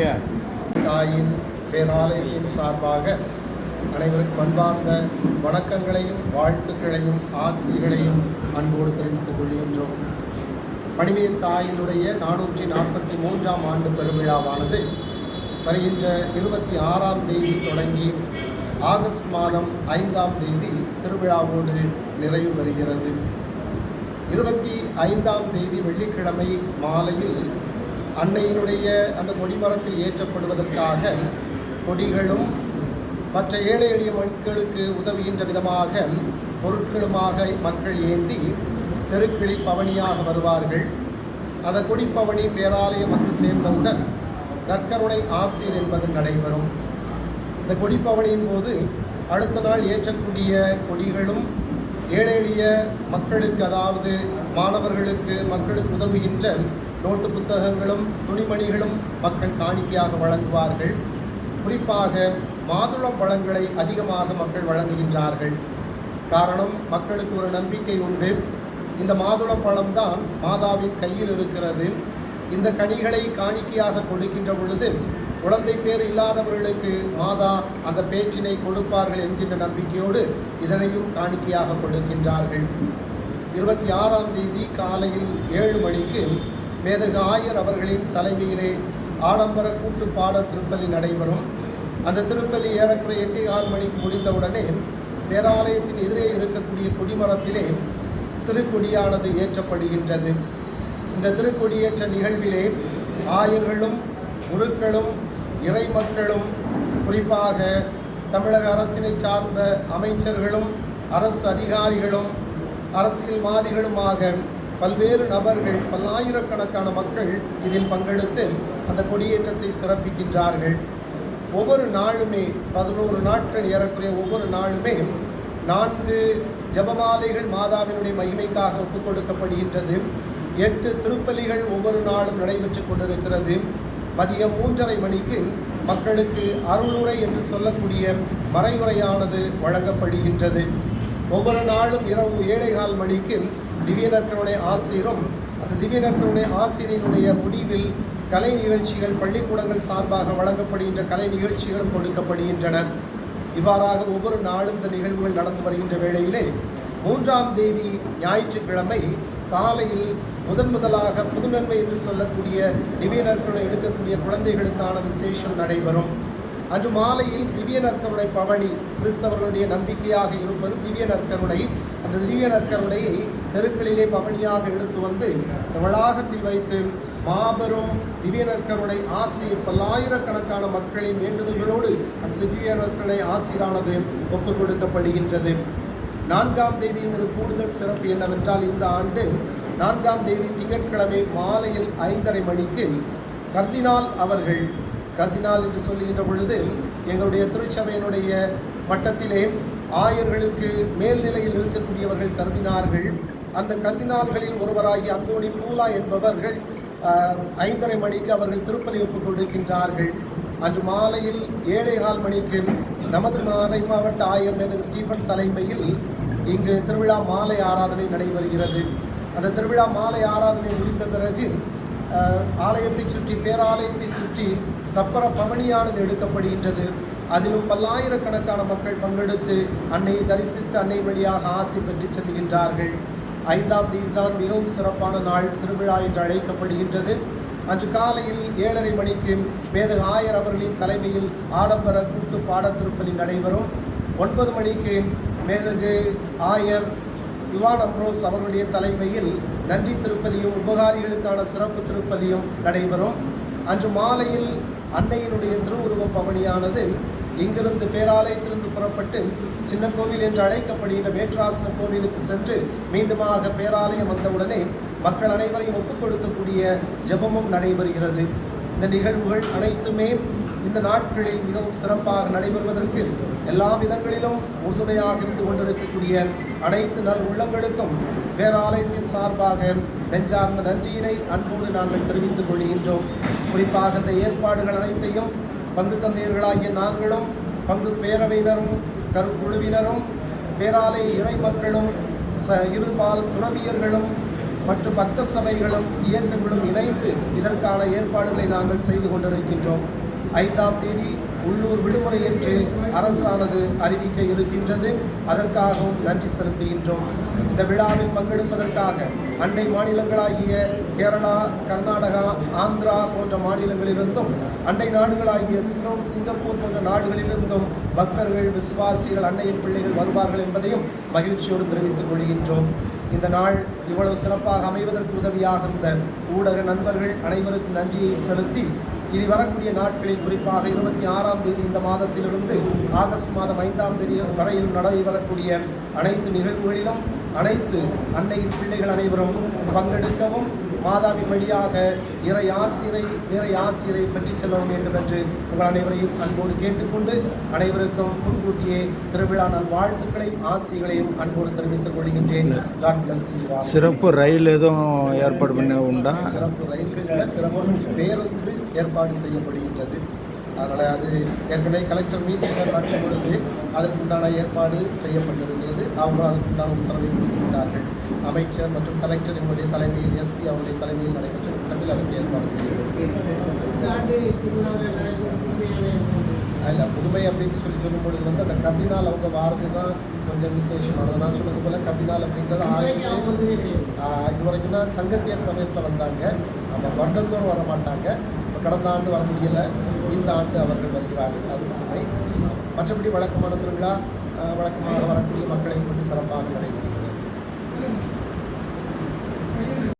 தாயின் பேராலயத்தின் சார்பாக அனைவருக்கும் பண்பார்ந்த வணக்கங்களையும் வாழ்த்துக்களையும் ஆசிகளையும் அன்போடு தெரிவித்துக் கொள்கின்றோம். பணிமிய தாயினுடைய நானூற்றி நாற்பத்தி மூன்றாம் ஆண்டு பெருவிழாவானது வருகின்ற இருபத்தி ஆறாம் தேதி தொடங்கி ஆகஸ்ட் மாதம் ஐந்தாம் தேதி திருவிழாவோடு நிறைவு பெறுகிறது. இருபத்தி ஐந்தாம் தேதி வெள்ளிக்கிழமை மாலையில் அன்னையினுடைய அந்த கொடிமரத்தில் ஏற்றப்படுவதற்காக கொடிகளும் மற்ற ஏழை எளிய மக்களுக்கு உதவுகின்ற விதமாக பொருட்களுமாக மக்கள் ஏந்தி தெருக்களில் பவனியாக வருவார்கள். அந்த கொடிப்பவனி பேராலயம் வந்து சேர்ந்தவுடன் நற்கருணை ஆசிர் என்பது நடைபெறும். இந்த கொடிப்பவனியின் போது அடுத்த நாள் ஏற்றக்கூடிய கொடிகளும் ஏழை எளிய மக்களுக்கு அதாவது மாணவர்களுக்கு மக்களுக்கு உதவுகின்ற நோட்டு புத்தகங்களும் துணிமணிகளும் மக்கள் காணிக்கையாக வழங்குவார்கள். குறிப்பாக மாதுளம் பழங்களை அதிகமாக மக்கள் வழங்குகின்றார்கள். காரணம் மக்களுக்கு ஒரு நம்பிக்கை உண்டு. இந்த மாதுளம் பழம்தான் மாதாவின் கையில் இருக்கிறது. இந்த கனிகளை காணிக்கையாக கொடுக்கின்ற பொழுது குழந்தை பேர் இல்லாதவர்களுக்கு மாதா அந்த பேச்சினை கொடுப்பார்கள் என்கின்ற நம்பிக்கையோடு இதனையும் காணிக்கையாக கொடுக்கின்றார்கள். இருபத்தி ஆறாம் தேதி காலையில் ஏழு மணிக்கு மேதகு ஆயர் அவர்களின் தலைமையிலே ஆடம்பர கூட்டு பாடல் திருப்பலி நடைபெறும். அந்த திருப்பலி ஏறக்குறைய எட்டு ஆறு மணிக்கு முடிந்தவுடனே பேராலயத்தின் எதிரே இருக்கக்கூடிய கொடிமரத்திலே திருக்கொடியானது ஏற்றப்படுகின்றது. இந்த திருக்கொடியேற்ற நிகழ்விலே ஆயர்களும் குருக்களும் இறை மக்களும் குறிப்பாக தமிழக அரசினை சார்ந்த அமைச்சர்களும் அரசு அதிகாரிகளும் அரசியல்வாதிகளுமாக பல்வேறு நபர்கள் பல்லாயிரக்கணக்கான மக்கள் இதில் பங்கெடுத்து அந்த கொடியேற்றத்தை சிறப்பிக்கின்றார்கள். ஒவ்வொரு நாளுமே பதினோரு நாட்கள் ஏறக்குறைய ஒவ்வொரு நாளுமே நான்கு ஜபமாலைகள் மாதாவினுடைய மகிமைக்காக ஒப்புக் கொடுக்கப்படுகின்றது. எட்டு திருப்பலிகள் ஒவ்வொரு நாளும் நடைபெற்று கொண்டிருக்கிறது. மதியம் மூன்றரை மணிக்கு மக்களுக்கு அருளுரை என்று சொல்லக்கூடிய மறைவுரையானது வழங்கப்படுகின்றது. ஒவ்வொரு நாளும் இரவு ஏழைகால் மணிக்கு திவ்ய நற்கருணை ஆசிரியரும் அந்த திவ்ய நற்கருணை ஆசிரியனுடைய முடிவில் கலை நிகழ்ச்சிகள் பள்ளிக்கூடங்கள் சார்பாக வழங்கப்படுகின்ற கலை நிகழ்ச்சிகளும் கொடுக்கப்படுகின்றன. இவ்வாறாக ஒவ்வொரு நாளும் இந்த நிகழ்வுகள் நடந்து வருகின்ற வேளையிலே மூன்றாம் தேதி ஞாயிற்றுக்கிழமை காலையில் முதன் முதலாக புதுநன்மை என்று சொல்லக்கூடிய திவ்ய நற்கருணை எடுக்கக்கூடிய குழந்தைகளுக்கான விசேஷம் நடைபெறும். அன்று மாலையில் திவ்ய நற்கருணை பவனி கிறிஸ்தவர்களுடைய நம்பிக்கையாக இருப்பது திவ்ய நற்கருணை அந்த திவ்ய நற்கருணையை தெருக்களிலே பவனியாக எடுத்து வந்து இந்த வளாகத்தில் வைத்து மாபெரும் திவ்ய நற்கருணை ஆசிரியர் பல்லாயிரக்கணக்கான மக்களின் வேண்டுதல்களோடு அந்த திவ்ய நற்கருணை ஆசிரியரானது ஒப்புக் கொடுக்கப்படுகின்றது நான்காம் தேதியின் ஒரு கூடுதல் சிறப்பு என்னவென்றால் இந்த ஆண்டு நான்காம் தேதி திங்கட்கிழமை மாலையில் ஐந்தரை மணிக்கு கர்தினால் அவர்கள் கர்தினால் என்று சொல்லுகின்ற பொழுது எங்களுடைய திருச்சபையினுடைய மட்டத்திலே ஆயர்களுக்கு மேல்நிலையில் இருக்கக்கூடியவர்கள் கருதினார்கள். அந்த கர்தினால்களில் ஒருவராகி அந்தோணி பூலா என்பவர்கள் ஐந்தரை மணிக்கு அவர்கள் திருப்பலி ஒப்புக் கொண்டிருக்கின்றார்கள். அன்று மாலையில் ஏழேகால் மணிக்கு நமது மாலை மாவட்ட ஆயர் மேதகு ஸ்டீஃபன் தலைமையில் இங்கு திருவிழா மாலை ஆராதனை நடைபெறுகிறது. அந்த திருவிழா மாலை ஆராதனை முடிந்த பிறகு ஆலயத்தை சுற்றி பேராலயத்தை சுற்றி சப்பர பவனியானது எடுக்கப்படுகின்றது. அதிலும் பல்லாயிரக்கணக்கான மக்கள் பங்கெடுத்து அன்னையை தரிசித்து அன்னை வழியாக ஆசை பெற்று செல்கின்றார்கள். ஐந்தாம் தேதி தான் மிகவும் சிறப்பான நாள் திருவிழா என்று அழைக்கப்படுகின்றது. அன்று காலையில் ஏழரை மணிக்கு வேத ஆயர் அவர்களின் தலைமையில் ஆடம்பர கூட்டு பாடத் திருப்பலி நடைபெறும். ஒன்பது மணிக்கு மேதகு ஆயர் யுவான் அம்ரோஸ் அவருடைய தலைமையில் நன்றி திருப்பதியும் உபகாரிகளுக்கான சிறப்பு திருப்பதியும் நடைபெறும். அன்று மாலையில் அன்னையினுடைய திருவுருவ பவனியானது இங்கிருந்து பேராலயத்திலிருந்து புறப்பட்டு சின்ன கோவில் என்று அழைக்கப்படுகிற வேற்றாசன கோவிலுக்கு சென்று மீண்டுமாக பேராலயம் வந்தவுடனே மக்கள் அனைவரையும் ஒப்புக் கொடுக்கக்கூடிய ஜெபமும் நடைபெறுகிறது. இந்த நிகழ்வுகள் அனைத்துமே இந்த நாட்களில் மிகவும் சிறப்பாக நடைபெறுவதற்கு எல்லா விதங்களிலும் உறுதுணையாக இருந்து கொண்டிருக்கக்கூடிய அனைத்து நல் உள்ளங்களுக்கும் பேராலயத்தின் சார்பாக நெஞ்சார்ந்த நன்றியினை அன்போடு நாங்கள் தெரிவித்துக் கொள்கின்றோம். குறிப்பாக இந்த ஏற்பாடுகள் அனைத்தையும் பங்கு தந்தையர்களாகிய நாங்களும் பங்கு பேரவையினரும் கருக்குழுவினரும் பேராலய இறை மக்களும் ச இருபால் துறவியர்களும் மற்றும் பக்த சபைகளும் இயக்கங்களும் இணைந்து இதற்கான ஏற்பாடுகளை நாங்கள் செய்து கொண்டிருக்கின்றோம். ஐந்தாம் தேதி உள்ளூர் விடுமுறை என்று அரசானது அறிவிக்க இருக்கின்றது. அதற்காகவும் நன்றி செலுத்துகின்றோம். இந்த விழாவில் பங்கெடுப்பதற்காக அண்டை மாநிலங்களாகிய கேரளா கர்நாடகா ஆந்திரா போன்ற மாநிலங்களிலிருந்தும் அண்டை நாடுகளாகிய சிலோன் சிங்கப்பூர் போன்ற நாடுகளிலிருந்தும் பக்தர்கள் விசுவாசிகள் அன்னையின் பிள்ளைகள் வருவார்கள் என்பதையும் மகிழ்ச்சியோடு தெரிவித்துக் கொள்கின்றோம். இந்த நாள் இவ்வளவு சிறப்பாக அமைவதற்கு உதவியாக இருந்த ஊடக நண்பர்கள் அனைவருக்கும் நன்றியை செலுத்தி இனி வரக்கூடிய நாட்களில் குறிப்பாக இருபத்தி ஆறாம் தேதி இந்த மாதத்திலிருந்து ஆகஸ்ட் மாதம் ஐந்தாம் தேதி வரையில் நடைபெறக்கூடிய அனைத்து நிகழ்வுகளிலும் அனைத்து அன்னையின் பிள்ளைகள் அனைவரும் பங்கெடுக்கவும் மாதாவின் வழியாக இறை ஆசிரை நிறை ஆசிரை பெற்றுச் செல்ல வேண்டும் என்று உங்கள் அனைவரையும் அன்போடு கேட்டுக்கொண்டு அனைவருக்கும் முன்கூட்டியே திருவிழா நல் வாழ்த்துக்களையும் ஆசிகளையும் அன்போடு தெரிவித்துக் கொள்கின்றேன். சிறப்பு ரயில் எதுவும் ஏற்பாடு பண்ண உண்டா? சிறப்பு ரயில்களில் சிறப்பு பேருந்து ஏற்பாடு செய்யப்படுகின்றது. அதனால் அது ஏற்கனவே கலெக்டர் மீட்டிங்கில் பார்க்கும் பொழுது அதற்குண்டான ஏற்பாடு செய்யப்பட்டிருக்கிறது. அவங்க அதற்குண்டான உத்தரவை கொடுத்திருந்தார்கள் அமைச்சர் மற்றும் கலெக்டர் என்னுடைய தலைமையில் எஸ்பி அவருடைய தலைமையில் நடைபெற்ற கூட்டத்தில் அதற்கு ஏற்பாடு செய்யப்படும் இல்லை புதுமை அப்படின்னு சொல்லி சொல்லும் பொழுது வந்து அந்த கர்தினால் அவங்க வாரது தான் கொஞ்சம் விசேஷமானது நான் சொன்னது போல் கர்தினால் அப்படின்றது ஆயிரத்தி இது வரைக்கும்னா தங்கத்தேர் சமயத்தில் வந்தாங்க. நம்ம வருடந்தோறும் வர மாட்டாங்க கடந்த ஆண்டு வர முடியலை. இந்த ஆண்டு அவர்கள் வருகிறார்கள். அது உண்மை. மற்றபடி வழக்கமான திருவிழா வழக்கமாக வரக்கூடிய மக்களை கொண்டு சிறப்பாக நடைபெறுகிறது.